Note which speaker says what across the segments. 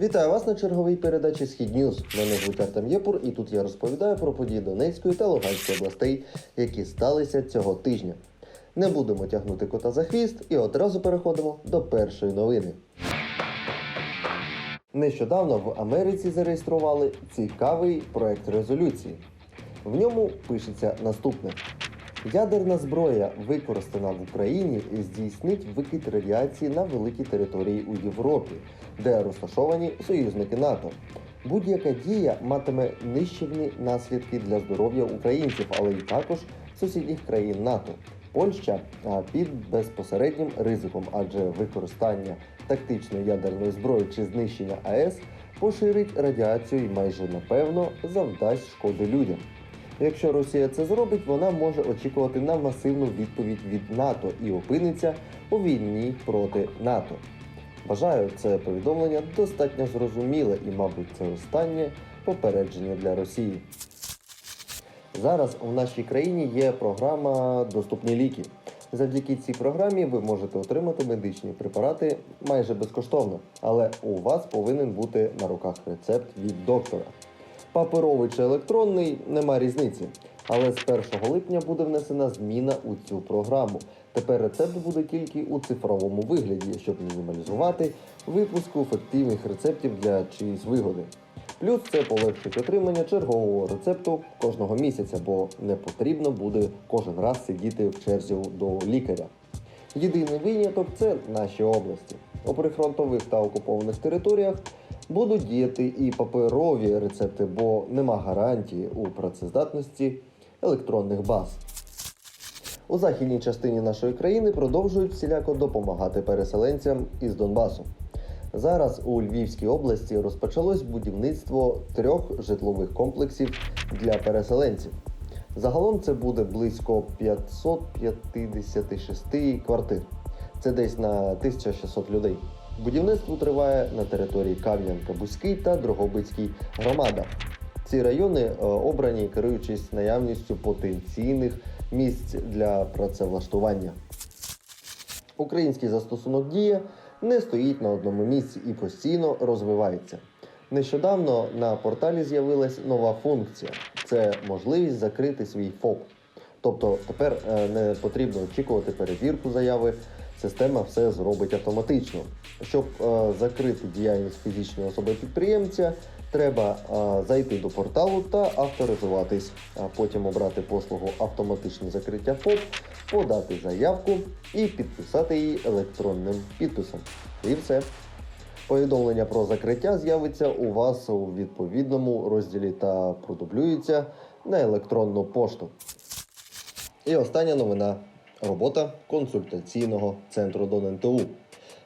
Speaker 1: Вітаю вас на черговій передачі Схід Ньюз. Мене звуть Артем Єпур, і тут я розповідаю про події Донецької та Луганської областей, які сталися цього тижня. Не будемо тягнути кота за хвіст і одразу переходимо до першої новини. Нещодавно в Америці зареєстрували цікавий проект резолюції. В ньому пишеться наступне: ядерна зброя, використана в Україні, здійснить викид радіації на великій території у Європі, де розташовані союзники НАТО. Будь-яка дія матиме нищівні наслідки для здоров'я українців, але й також сусідніх країн НАТО. Польща під безпосереднім ризиком, адже використання тактичної ядерної зброї чи знищення АЕС поширить радіацію і майже напевно завдасть шкоди людям. Якщо Росія це зробить, вона може очікувати на масивну відповідь від НАТО і опиниться у війні проти НАТО. Вважаю, це повідомлення достатньо зрозуміле і, мабуть, це останнє попередження для Росії. Зараз у нашій країні є програма Доступні ліки. Завдяки цій програмі ви можете отримати медичні препарати майже безкоштовно, але у вас повинен бути на руках рецепт від доктора. Паперовий чи електронний нема різниці. Але з 1 липня буде внесена зміна у цю програму. Тепер рецепт буде тільки у цифровому вигляді, щоб мінімалізувати випуску ефективних рецептів для чиїсь вигоди. Плюс це полегшить отримання чергового рецепту кожного місяця, бо не потрібно буде кожен раз сидіти в черзі до лікаря. Єдиний виняток це наші області. У прифронтових та окупованих територіях будуть діяти і паперові рецепти, бо нема гарантії у працездатності електронних баз. У західній частині нашої країни продовжують всіляко допомагати переселенцям із Донбасу. Зараз у Львівській області розпочалось будівництво трьох житлових комплексів для переселенців. Загалом це буде близько 556 квартир. Це десь на 1600 людей. Будівництво триває на території Кам'янка-Бузький та Дрогобицький громадах. Ці райони е, обрані керуючись наявністю потенційних місць для працевлаштування. Український застосунок дія не стоїть на одному місці і постійно розвивається. Нещодавно на порталі з'явилась нова функція: це можливість закрити свій ФОП. Тобто тепер е, не потрібно очікувати перевірку заяви. Система все зробить автоматично. Щоб е, закрити діяльність фізичної особи підприємця, треба е, зайти до порталу та авторизуватись, а потім обрати послугу автоматичне закриття ФОП, подати заявку і підписати її електронним підписом. І все. Повідомлення про закриття з'явиться у вас у відповідному розділі та продублюється на електронну пошту. І остання новина робота консультаційного центру ДонНТУ.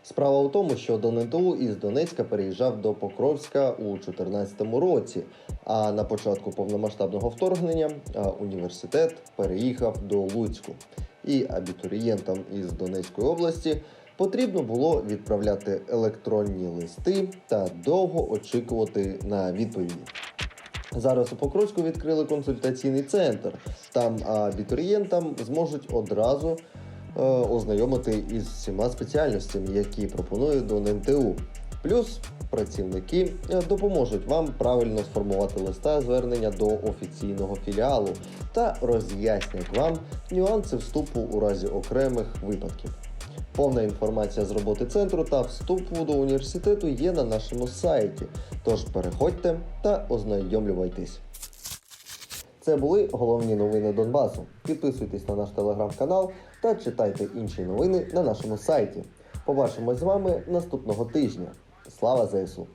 Speaker 1: Справа в тому, що до НТУ із Донецька переїжджав до Покровська у 2014 році. А на початку повномасштабного вторгнення університет переїхав до Луцьку. І абітурієнтам із Донецької області потрібно було відправляти електронні листи та довго очікувати на відповіді. Зараз у Покровську відкрили консультаційний центр. Там абітурієнтам зможуть одразу е, ознайомити із всіма спеціальностями, які пропонує до НМТУ. Плюс працівники е, допоможуть вам правильно сформувати листа звернення до офіційного філіалу та роз'яснять вам нюанси вступу у разі окремих випадків. Повна інформація з роботи центру та вступу до університету є на нашому сайті. Тож переходьте та ознайомлювайтесь. Це були головні новини Донбасу. Підписуйтесь на наш телеграм-канал та читайте інші новини на нашому сайті. Побачимось з вами наступного тижня. Слава ЗСУ!